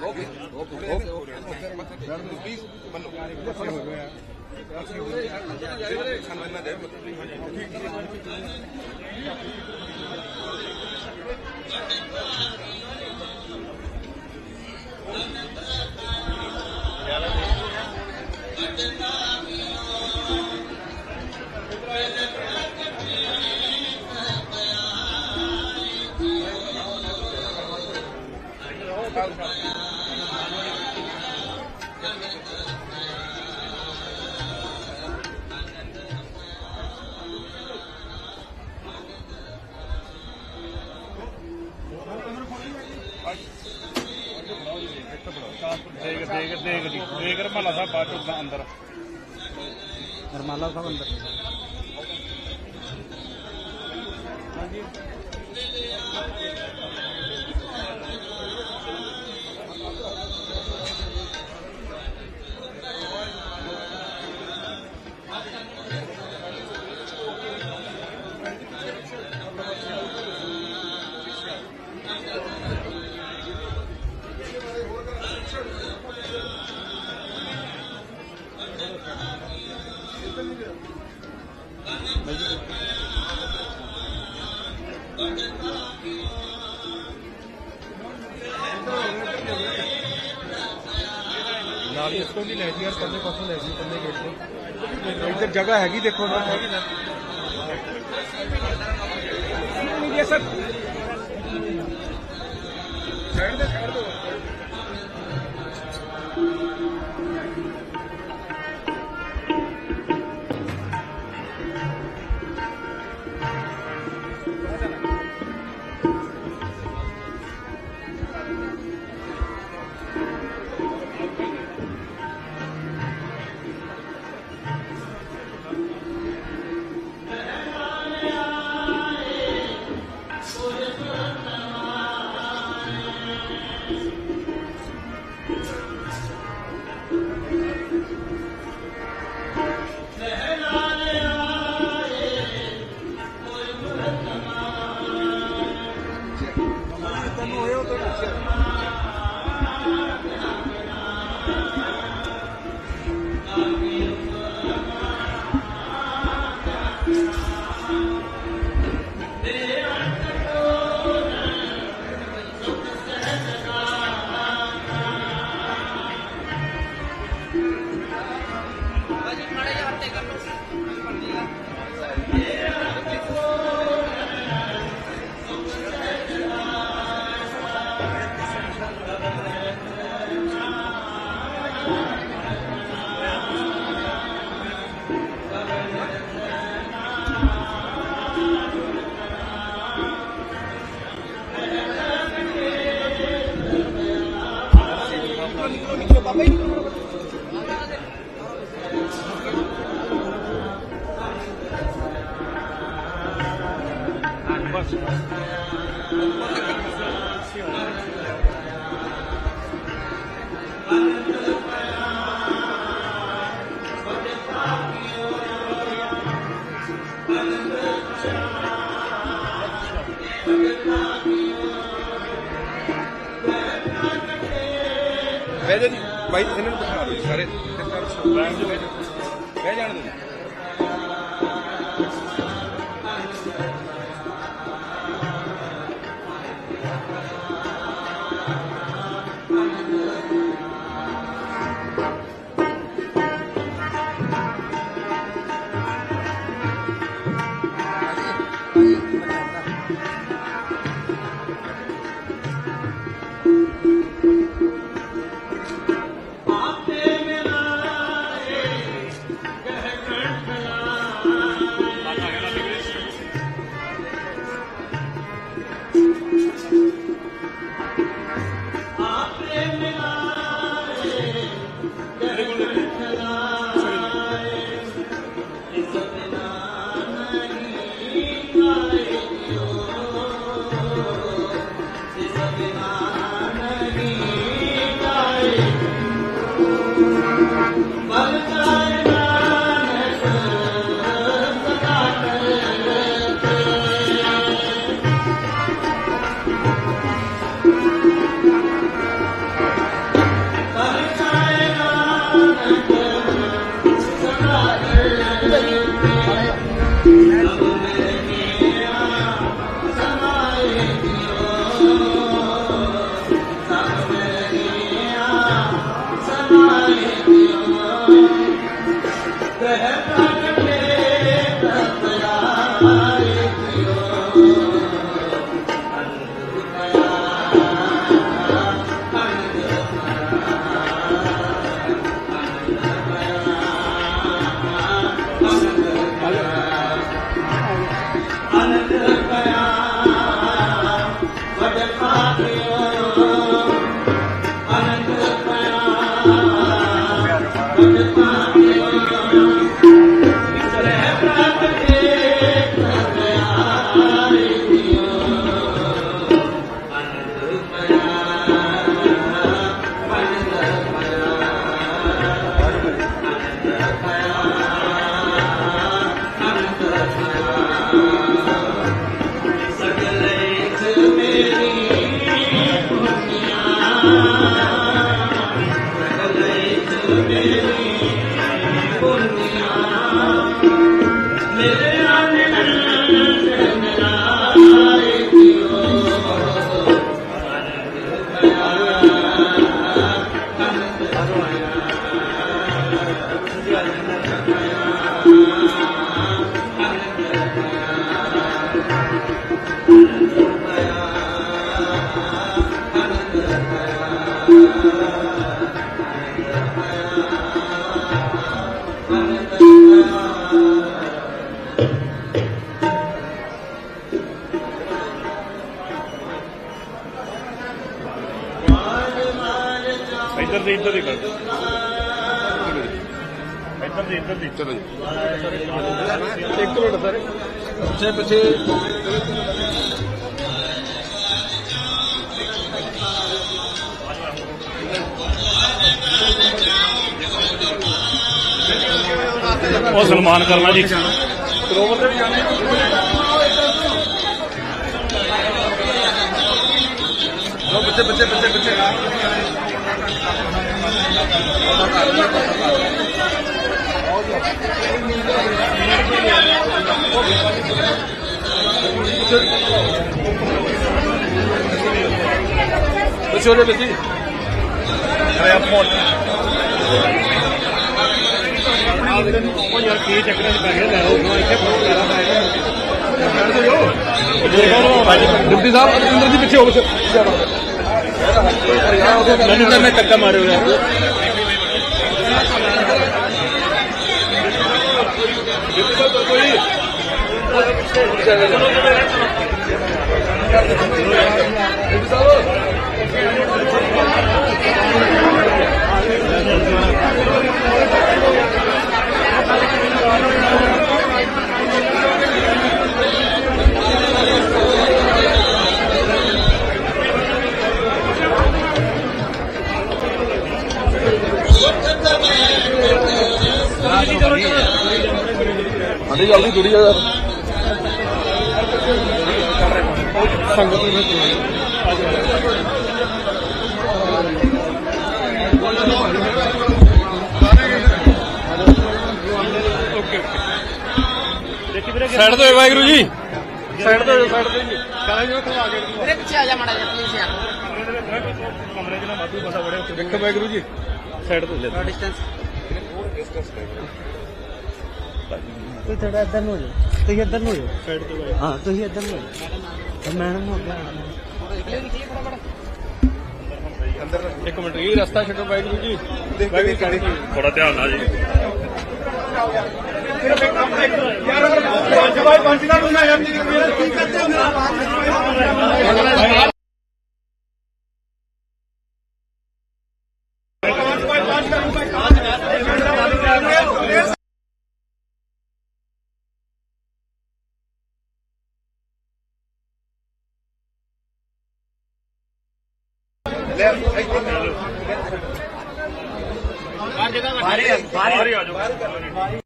Okay okay okay please ਮੰਨੋ ਸਾਨੂੰ ਇਹਨਾਂ ਦੇ ਦੇਖ ਦੇਖ ਦੇਖ ਦੀ ਦੇਖ ਰਮਾਲਾ ਸਾਹਿਬ ਬਾਅਦ ਚੋਂ ਅੰਦਰ। ਰਮਾਲਾ ਸਾਹਿਬ ਅੰਦਰ। ਨਾਲ ਇਸਕੋ ਨਹੀਂ ਲੈ ਜੀ ਯਾਰ ਪੱਲੇ ਪਾਸੋਂ ਲੈ ਜੀ ਪੱਲੇ ਗੇਟ ਤੋਂ। ਇੱਧਰ ਜਗ੍ਹਾ ਹੈਗੀ ਦੇਖੋ। ਨਾ ਹੈਗੀ ਨਾ ਬਹਿ ਜਾ ਬਾਈ ਇਹਨਾਂ ਨੂੰ ਬਿਠਾ ਦਿਓ ਸਾਰੇ ਬਹਿ ਜਾਓ ਬਹਿ ਦੀ ਚਲੋ ਜੀ ਇੱਕ ਮਿੰਟ ਸਰ ਪਿੱਛੇ ਪਿੱਛੇ ਉਹ ਸਨਮਾਨ ਕਰਨਾ ਜੀ ਸਰੋਵਰ ਤੇ ਵੀ ਜਾਣੇ ਲੋ ਬੱਚੇ ਬੱਚੇ ਬੱਚੇ ਬੱਚੇ ਬੱਚੇ ਉਹਦੇ ਬੱਚੇ ਉਹ ਯਾਰ ਕੀ ਚੱਕਰਾਂ ਚ ਪੈ ਗਿਆ ਲੈ ਉਹ ਇੱਥੇ ਫੋਨ ਡਿਪਟੀ ਸਾਹਿਬ ਅੰਦਰ ਦੀ ਪਿੱਛੇ ਹੋ ਬੱਚੇ ਮੈਨੂੰ ਤਾਂ ਮੈਂ ਧੱਕਾ ਮਾਰਿਓ ਯਾਰ ਹਾਂਜੀ ਜਲਦੀ ਦੂਰੀ ਆ ਯਾਰ। ਸੰਗਤ ਨੂੰ ਦੇਖੀ ਵੀਰੇ ਸਾਈਡ ਤੋਂ ਵਾਹਿਗੁਰੂ ਜੀ ਸਾਈਡ ਤੋਂ ਸਾਈਡ ਤੋਂ ਜੀ ਕਾਹ ਜੀ ਖਵਾ ਕੇ। ਵੀਰੇ ਪਿੱਛੇ ਆ ਜਾ ਮਾੜਾ ਜਿਹਾ ਪਲੀਜ਼ ਯਾਰ। ਕਮਰੇ 'ਚ ਨਾ ਵਾਧੂ ਬੰਦਾ ਬੜੇ ਉੱਥੇ। ਇੱਕ ਵਾਹਿਗੁਰੂ ਜੀ। ਸਾਈਡ ਤੋਂ ਲੈ। ਡਿਸਟੈਂਸ ਤੁਸੀਂ ਥੋੜਾ ਇੱਧਰ ਨੂੰ ਹੋ ਜਾਓ। ਤੁਸੀਂ ਇੱਧਰ ਨੂੰ ਹੋ ਜਾਓ। ਸਾਈਡ ਤੋਂ ਹਾਂ ਤੁਸੀਂ ਇੱਧਰ ਨੂੰ ਹੋ ਜਾਓ। ਮੈਡਮ ਹੋ ਗਿਆ ਇੱਕ ਮਿੰਟ ਇਹ ਰਸਤਾ ਛੱਡੋ ਵਾਹਿਗੁਰੂ ਜੀ। ਵਾਹਿਗੁਰੂ ਕਾਲੀ ਬੜਾ ਧਿਆਨ ਨਾਲ ਜੀ। ਪੰਜ ਬਾਈ ਪੰਜ ਦਾ ਬੁਨਾ ਯਾਰ ਕੀ ਕਰਦੇ ਹੋ ਬਾਹਰ ਹੀ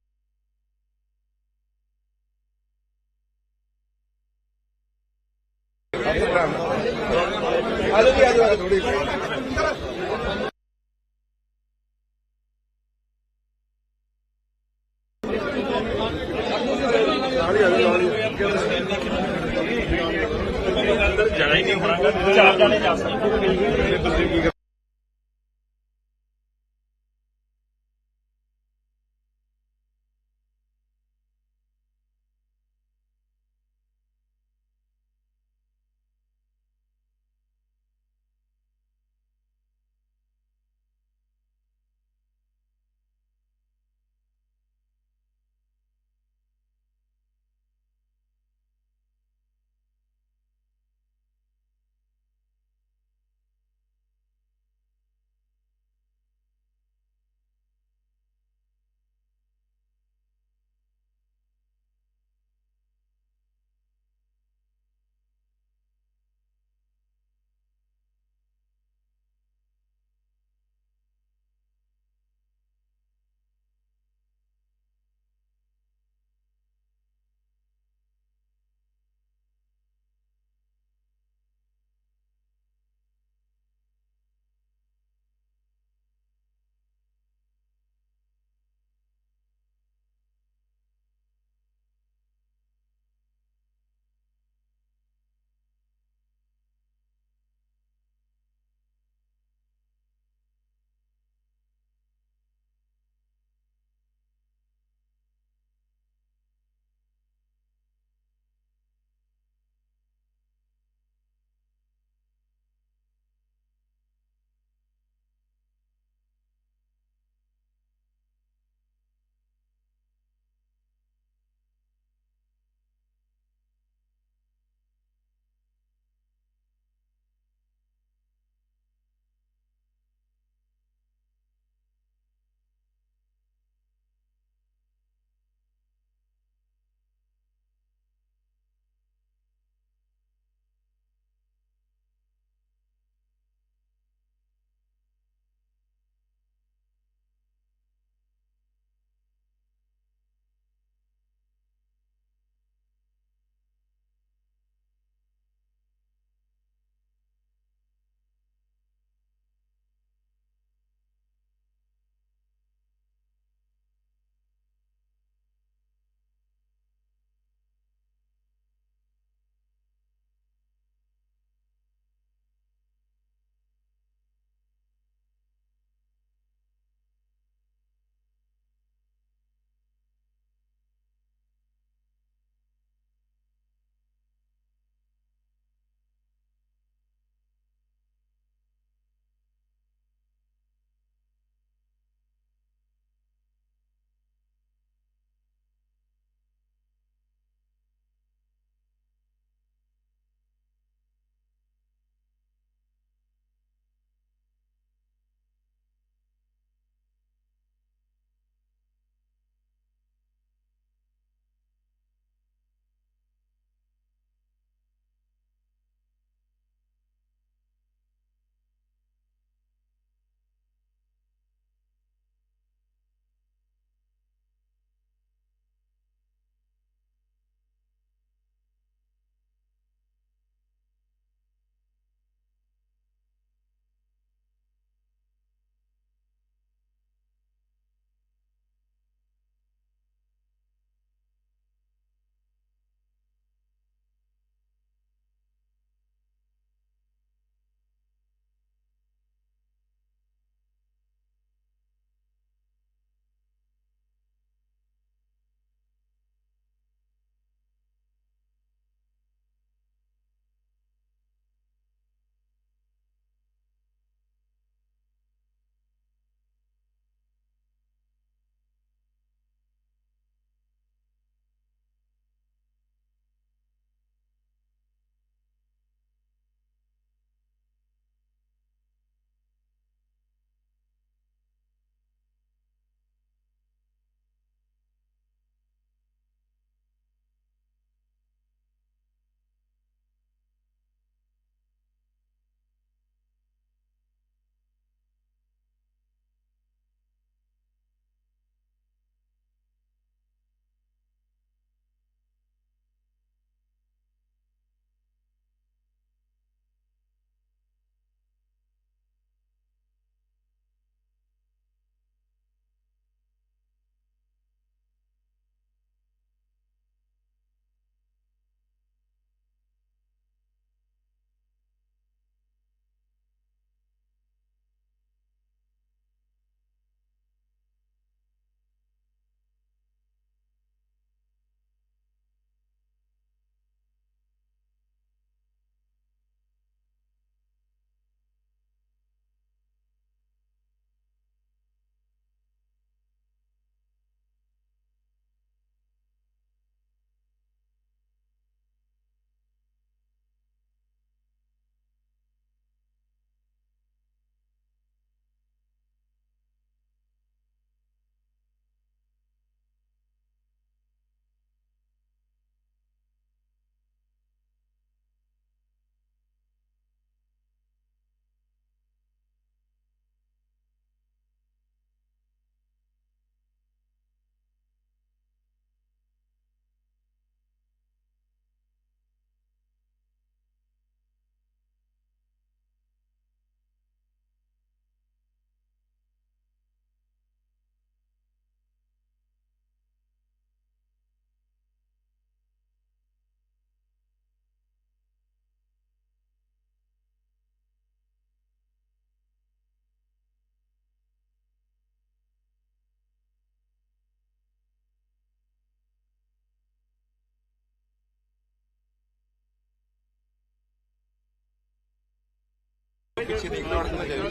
ਪਿੱਛੇ ਦੀ ਇਗਨੋਰ ਚਾਹੀਦਾ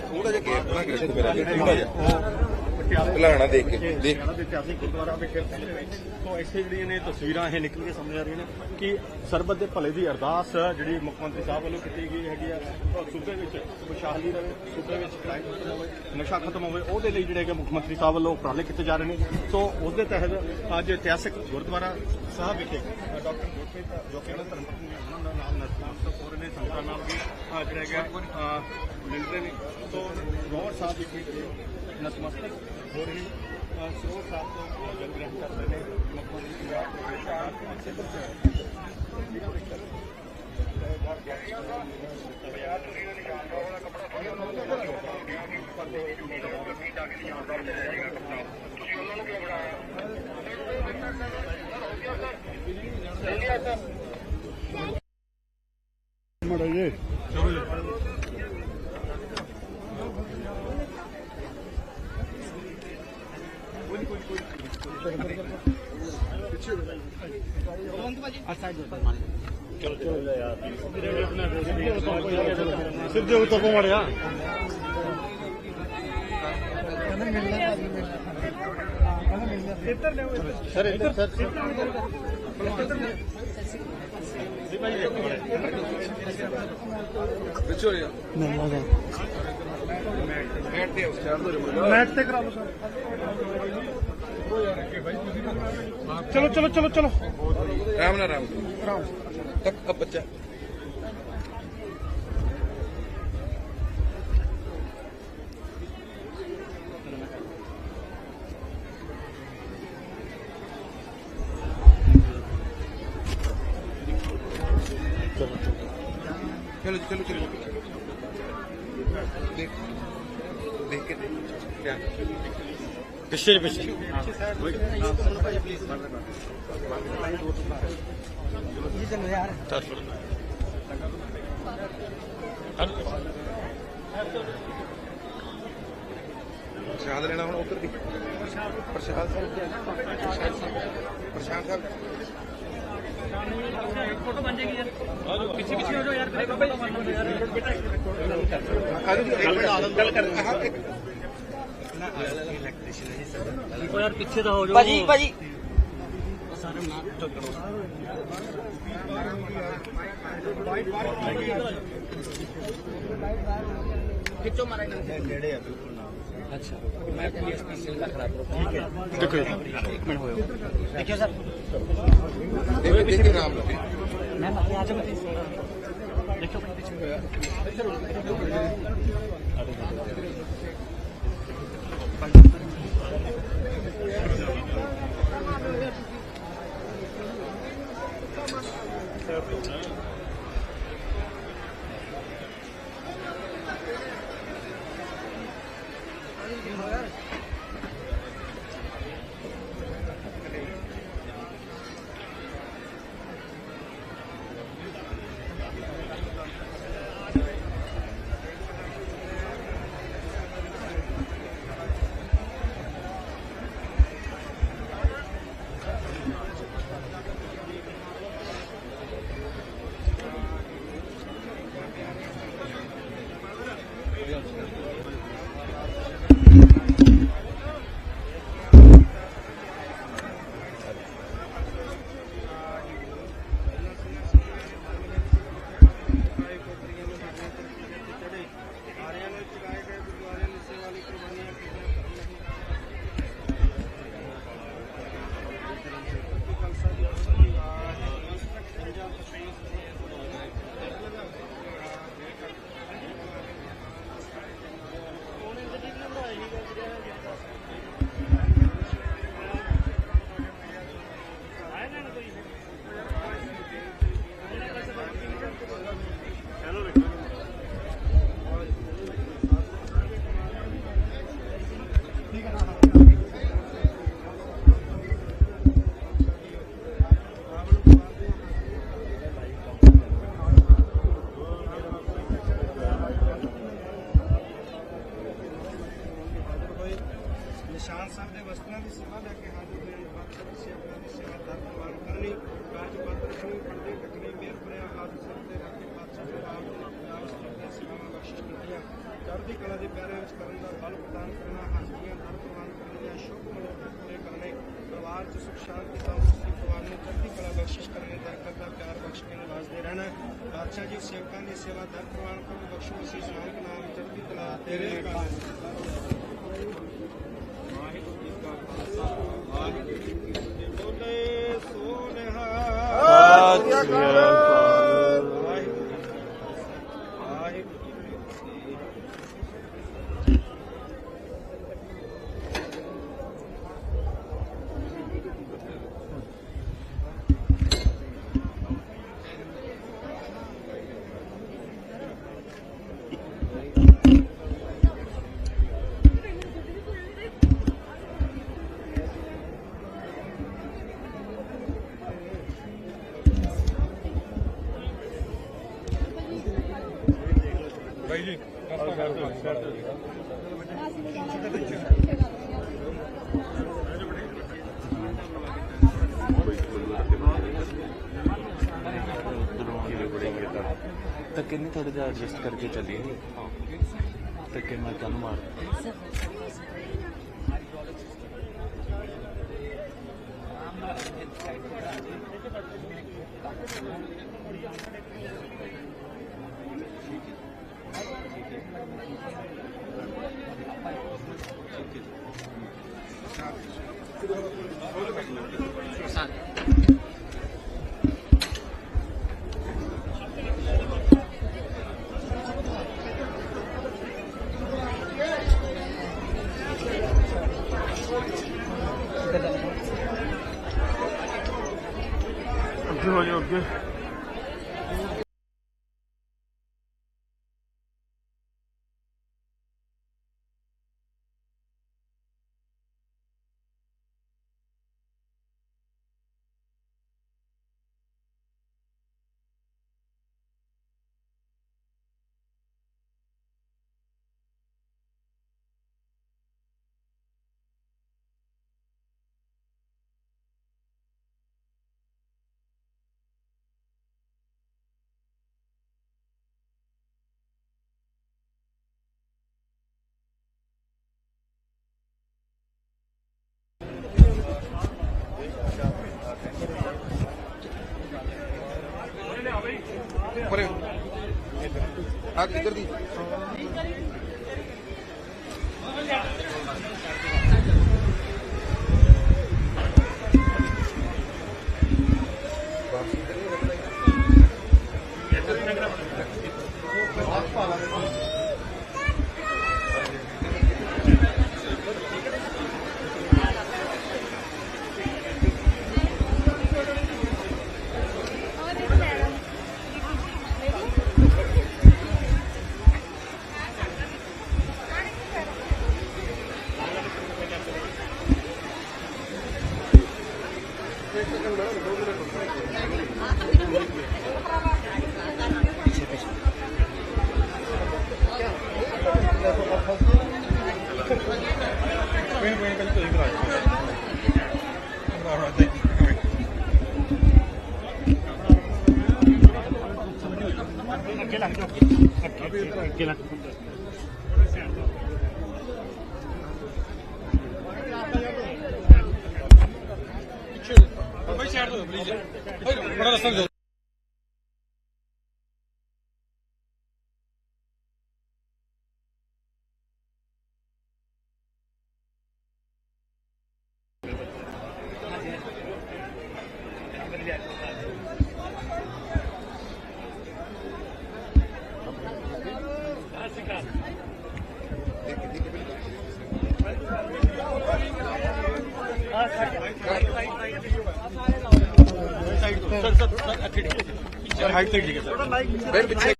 ਥੋੜਾ ਜਿਹਾ ਗੈਪ ਬਣਾ ਕੇ ਥੋੜਾ ਜਿਹਾ ਭਲਾਣਾ ਦੇਖ ਕੇ ਦੇਖ। ਇਤਿਹਾਸਿਕ ਗੁਰਦੁਆਰਾ ਵਿਖੇ ਤੋਂ ਇੱਥੇ ਜਿਹੜੀਆਂ ਨੇ ਤਸਵੀਰਾਂ ਇਹ ਨਿਕਲ ਕੇ ਸਾਹਮਣੇ ਆ ਰਹੀਆਂ ਨੇ ਕਿ ਸਰਬਤ ਦੇ ਭਲੇ ਦੀ ਅਰਦਾਸ ਜਿਹੜੀ ਮੁੱਖ ਮੰਤਰੀ ਸਾਹਿਬ ਵੱਲੋਂ ਕੀਤੀ ਗਈ ਹੈਗੀ ਆ ਸੂਬੇ ਵਿੱਚ ਖੁਸ਼ਹਾਲੀ ਰਹੇ ਸੂਬੇ ਵਿੱਚ ਕ੍ਰਾਈਮ ਖਤਮ ਹੋਵੇ ਨਸ਼ਾ ਖਤਮ ਹੋਵੇ ਉਹਦੇ ਲਈ ਜਿਹੜੇ ਕਿ ਮੁੱਖ ਮੰਤਰੀ ਸਾਹਿਬ ਵੱਲੋਂ ਉਪਰਾਲੇ ਕੀਤੇ ਜਾ ਰਹੇ ਨੇ। ਸੋ ਉਸ ਦੇ ਤਹਿਤ ਅੱਜ ਇਤਿਹਾਸਿਕ ਗੁਰਦੁਆਰਾ ਸਾਹਿਬ ਵਿਖੇ ਡਾਕਟਰ ਗੁਰਪ੍ਰੀਤ ਜੋ ਕਿ ਉਹਨਾਂ ਧਰਮ ਪਤਨੀ ਉਹਨਾਂ ਦਾ ਨਾਮ ਨਰਸਿਮਹਾ ਹੋ ਰਹੇ ਨੇ ਸੰਗਤਾਂ ਨਾਲ ਵੀ ਜਿਹੜਾ ਹੈਗਾ ਮਿਲਦੇ ਨੇ। ਸੋ ਗੌਰ ਸਾਹਿਬ ਵਿਖੇ ਨਤਮਸਤਕ ਹੋ ਰਹੇ ਨੇ ਅ, ਸਰੋਵਰ ਸਾਹਿਬ ਤੋਂ ਜਲ ਗ੍ਰਹਿਣ ਕਰ ਰਹੇ ਨੇ ਮੁੱਖ ਮੰਤਰੀ ਪੰਜਾਬ ਦੇ ਸਰਕਾਰ ਸਿੱਧੇ ਉੱਤਰ ਕੋ ਮੜਿਆ ਸਰ ਇੱਧਰ ਸਰ ਪਿੱਛੇ ਹੋ ਜਾ ਮਿਲਣਾ ਦਾ ਬੈਠ ਤੇ ਚਾਰ ਦੋ ਰਿਮੋਟ ਮੈਟ ਤੇ ਕਰਾ ਲਓ ਸਰ ਚਲੋ ਚਲੋ ਚਲੋ ਚਲੋ ਰਾਮ ਨਾ ਰਾਮ ਰਾਮ ਤੱਕ ਅਬ ਬੱਚਾ चलो चलो चलो देख देख के क्या ਪਿੱਛੇ ਪਿੱਛੇ ਜੀ ਚਲੋ ਯਾਰ ਪ੍ਰਸ਼ਾਦ ਲੈਣਾ ਹੁਣ ਉਧਰ ਦੀ। ਪ੍ਰਸ਼ਾਦ ਸਾਹਿਬ ਪ੍ਰਸ਼ਾਦ ਸਾਹਿਬ। ਪ੍ਰਸ਼ਾਦ ਸਾਹਿਬ। ਫੋਟੋ ਬੰਦੇ ਯਾਰ ਗੱਲ ਕਰ। ਭਾਜੀ ਭਾਜੀ ਦੇਖਿਓ ਸਰ ਦੇਖ ਦੇਖ ਕੇ ਨਾਮ ਲੱਗੇ ਮੈਂ ਬਾਕੀ ਆ ਜਾਵਾਂ ਨਿਸ਼ਾਨ ਚੜ੍ਹਦੀ ਕਲਾ ਦੇ ਪਿਆਰੇ ਵਿੱਚ ਕਰਨ ਦਾ ਬਲ ਪ੍ਰਦਾਨ ਕਰਨਾ ਹਾਜ਼ਰੀਆਂ ਦਰ ਪ੍ਰਦਾਨ ਕਰਨੀਆਂ ਸ਼ੁਭ ਮਨੋਰਥ ਪੂਰੇ ਕਰਨੇ ਪਰਿਵਾਰ ਚ ਸੁਖ ਸ਼ਾਂਤੀ ਤੰਦਰੁਸਤੀ ਪਰਿਵਾਰ ਨੂੰ ਚੜ੍ਹਦੀ ਕਲਾ ਬਖਸ਼ਿਸ਼ ਕਰਨੇ ਬਰਕਤ ਦਾ ਪਿਆਰ ਬਖਸ਼ ਕੇ ਨਿਵਾਸਦੇ ਰਹਿਣਾ ਬਾਦਸ਼ਾਹ ਜੀ ਸੇਵਕਾਂ ਦੀ ਸੇਵਾ ਦਰ ਪ੍ਰਵਾਨ ਕਰੋ ਬਖਸ਼ੋ ਅਸੀਂ ਨਾਨਕ ਨਾਮ ਚੜ੍ਹਦੀ ਕਲਾ ਤੇਰੇ ਕਾਲ ਵਾਹਿਗੁਰੂ ਜੀ ਕਾ ਖਾਲਸਾ ਵਾਹਿਗੁਰੂ ਜੀ ਕੀ ਫਤਿਹ ਬੋਲੇ ਸੋ ਨਿਹਾਲ ਵਾਹਿਗੁਰੂ ਜੀ ਕਾ ਖਾਲਸਾ ਵਾਹਿਗੁਰੂ ਜੀ ਕੀ ਫਤਿਹ ਬਾਈ ਜੀ ਤਾਂ ਕਿੰਨੇ ਥੋੜਾ ਜਿਹਾ ਐਡਜਸਟ ਕਰਕੇ ਚੱਲੀਏ? ਤਾਂ ਕਿ ਮੈਂ ਤੁਹਾਨੂੰ ਮਾਰ ਅੱਗੇ ਹੋ ਜਾਓ ਅੱਗੇ ਪਰੇ ਆ ਕਿੱਧਰ ਦੀ? ਕੋਈ ਕੋਈ ਪਹਿਲਾਂ ਤੁਸੀਂ ਕਰਾ ਅੱਗੇ ਲੱਗ ਜਾਓ ਅੱਗੇ ਅੱਗੇ ਲੱਗ ਬਾਈ ਸਾਈਡ ਤੋਂ ਪਲੀਜ਼ ਬੜਾ ਰਸਤਾ ਦਿਓ ਸਰ ਹਾਈਟ ਤੇ ਠੀਕ ਹੈ ਸਰ ਬੈਠ ਪਿੱਛੇ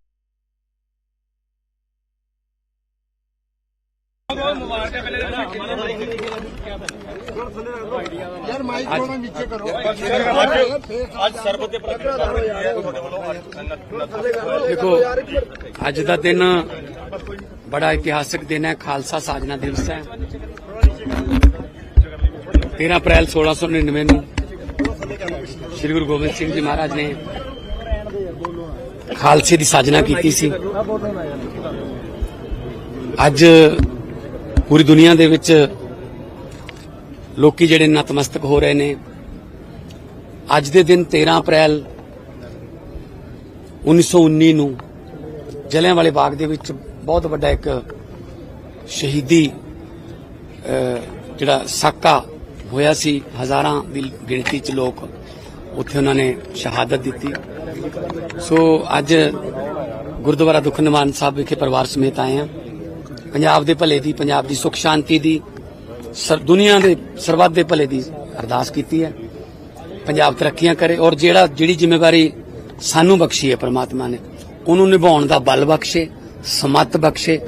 ਅੱਜ ਸਰਬਤ ਦੇ ਦੇਖੋ, ਅੱਜ ਦਾ ਦਿਨ ਬੜਾ ਇਤਿਹਾਸਕ ਦਿਨ ਹੈ, ਖਾਲਸਾ ਸਾਜਨਾ ਦਿਵਸ ਹੈ। 13 ਅਪ੍ਰੈਲ 1699 ਨੂੰ ਸ੍ਰੀ ਗੁਰੂ ਗੋਬਿੰਦ ਸਿੰਘ ਜੀ ਮਹਾਰਾਜ ਨੇ ਖਾਲਸੇ ਦੀ ਸਾਜਨਾ ਕੀਤੀ ਸੀ। ਅੱਜ ਪੂਰੀ ਦੁਨੀਆ ਦੇ ਵਿੱਚ ਲੋਕੀ ਜਿਹੜੇ ਨਤਮਸਤਕ ਹੋ ਰਹੇ ਨੇ। ਅੱਜ ਦੇ ਦਿਨ 13 ਅਪ੍ਰੈਲ 1919 ਨੂੰ ਜਲਿਆਂਵਾਲੇ ਬਾਗ ਦੇ ਵਿੱਚ ਬਹੁਤ ਵੱਡਾ ਇੱਕ ਸ਼ਹੀਦੀ ਜਿਹੜਾ ਸਾਕਾ ਹੋਇਆ ਸੀ। ਹਜ਼ਾਰਾਂ ਦੀ ਗਿਣਤੀ ਚ ਲੋਕ ਉੱਥੇ ਉਹਨਾਂ ਨੇ ਸ਼ਹਾਦਤ ਦਿੱਤੀ। ਸੋ ਅੱਜ ਗੁਰਦੁਆਰਾ ਦੁੱਖ ਨਿਵਾਰਨ ਸਾਹਿਬ ਵਿਖੇ ਪਰਿਵਾਰ ਸਮੇਤ ਆਏ ਹਾਂ। ਪੰਜਾਬ ਦੇ ਭਲੇ ਦੀ, ਪੰਜਾਬ ਦੀ ਸੁਖ ਸ਼ਾਂਤੀ ਦੀ, ਸਰ, ਦੁਨੀਆ ਦੇ ਸਰਬੱਤ ਦੇ ਭਲੇ ਦੀ ਅਰਦਾਸ ਕੀਤੀ ਹੈ। ਪੰਜਾਬ ਤਰੱਕੀਆਂ ਕਰੇ ਔਰ ਜਿਹੜਾ, ਜਿਹੜੀ ਜ਼ਿੰਮੇਵਾਰੀ ਸਾਨੂੰ ਬਖਸ਼ੀ ਹੈ ਪ੍ਰਮਾਤਮਾ ਨੇ, ਉਹਨੂੰ ਨਿਭਾਉਣ ਦਾ ਬਲ ਬਖਸ਼ੇ, ਸਮਤ ਬਖਸ਼ੇ,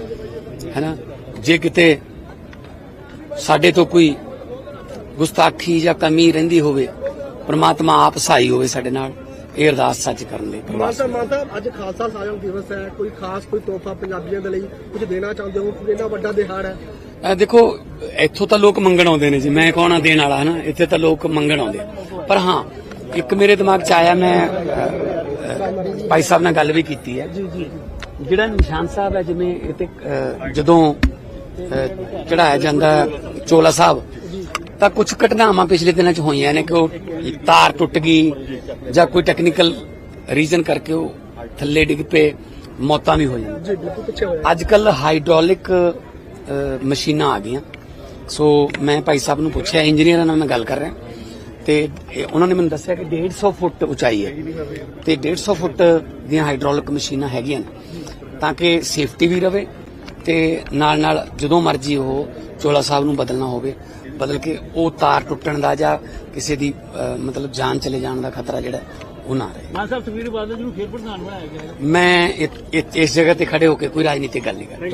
ਹੈਨਾ? ਜੇ ਕਿਤੇ ਸਾਡੇ ਤੋਂ ਕੋਈ ਗੁਸਤਾਖੀ ਜਾਂ ਕਮੀ ਰਹਿੰਦੀ ਹੋਵੇ, ਪ੍ਰਮਾਤਮਾ ਆਪ ਸਹਾਈ ਹੋਵੇ ਸਾਡੇ ਨਾਲ। ਇਹ ਅਰਦਾਸ ਸੱਚ ਕਰਨ ਲਈ ਮਾਤਾ ਮਾਤਾ ਅੱਜ ਖਾਲਸਾ ਸਾਜਮ ਦਿਵਸ ਹੈ। ਕੋਈ ਖਾਸ ਕੋਈ ਤੋਹਫਾ ਪੰਜਾਬੀਆਂ ਦੇ ਲਈ ਕੁਝ ਦੇਣਾ ਚਾਹੁੰਦੇ ਹੋ? ਕਿ ਇੰਨਾ ਵੱਡਾ ਦਿਹਾੜ ਹੈ। ਅਹ ਦੇਖੋ ਇੱਥੋਂ ਤਾਂ ਲੋਕ ਮੰਗਣ ਆਉਂਦੇ ਨੇ ਜੀ। ਮੈਂ ਕੌਣ ਆ ਦੇਣ ਵਾਲਾ ਹਨਾ? ਇੱਥੇ ਤਾਂ ਲੋਕ ਮੰਗਣ ਆਉਂਦੇ ਪਰ ਹਾਂ ਇੱਕ ਮੇਰੇ ਦਿਮਾਗ 'ਚ ਆਇਆ ਮੈਂ ਭਾਈ ਸਾਹਿਬ ਨਾਲ ਗੱਲ ਵੀ ਕੀਤੀ ਹੈ। ਜੀ ਜੀ। ਜਿਹੜਾ ਨਿਸ਼ਾਨ ਸਾਹਿਬ ਹੈ ਜਿਵੇਂ ਇਹ ਤੇ ਜਦੋਂ ਚੜਾਇਆ ਜਾਂਦਾ ਚੋਲਾ ਸਾਹਿਬ ਤਾਂ ਕੁਝ ਘਟਨਾਵਾਂ ਪਿਛਲੇ ਦਿਨਾਂ 'ਚ ਹੋਈਆਂ ਨੇ ਕਿ ਉਹ ਤਾਰ ਟੁੱਟ ਗਈ ਜਾਂ ਕੋਈ ਟੈਕਨੀਕਲ ਰੀਜ਼ਨ ਕਰਕੇ ਉਹ ਥੱਲੇ ਡਿੱਗ ਪਏ ਮੌਤਾਂ ਵੀ ਹੋਈਆਂ। ਜੀ ਬਿਲਕੁਲ ਪਿੱਛੇ ਹੋਇਆ। ਅੱਜ ਕੱਲ ਹਾਈਡ੍ਰੋਲਿਕ ਮਸ਼ੀਨਾਂ ਆ ਗਈਆਂ। ਸੋ ਮੈਂ ਭਾਈ ਸਾਹਿਬ ਨੂੰ ਪੁੱਛਿਆ ਇੰਜੀਨੀਅਰਾਂ ਨਾਲ ਮੈਂ ਗੱਲ ਕਰ ਰਿਹਾ। ਤੇ ਉਹਨਾਂ ਨੇ ਮੈਨੂੰ ਦੱਸਿਆ ਕਿ 150 ਫੁੱਟ ਉਚਾਈ ਹੈ ਤੇ 150 ਫੁੱਟ ਦੀਆਂ ਹਾਈਡ੍ਰੋਲਿਕ ਮਸ਼ੀਨਾਂ ਹੈਗੀਆਂ ਨੇ ਤਾਂ ਕਿ ਸੇਫਟੀ ਵੀ ਰਵੇ ਤੇ ਨਾਲ ਨਾਲ ਜਦੋਂ ਮਰਜ਼ੀ ਉਹ ਚੋਲਾ ਸਾਹਿਬ ਨੂੰ ਬਦਲਣਾ ਹੋਵੇ ਬਦਲ ਕੇ ਉਹ ਤਾਰ ਟੁੱਟਣ ਦਾ ਜਾਂ ਕਿਸੇ ਦੀ ਮਤਲਬ ਜਾਨ ਚਲੇ ਜਾਣ ਦਾ ਖਤਰਾ ਜਿਹੜਾ ਉਹ ਨਾ ਰਹੇ। ਮਾਨ ਸਾਹਿਬ ਸੁਖਵੀਰ ਬਾਦਲ ਜੀ ਨੂੰ ਫੇਰ ਪ੍ਰਧਾਨ ਬਣਾਇਆ ਗਿਆ ਮੈਂ ਇਸ ਜਗ੍ਹਾ ਤੇ ਖੜੇ ਹੋ ਕੇ ਕੋਈ ਰਾਜਨੀਤਿਕ ਗੱਲ ਨਹੀਂ ਕਰਦਾ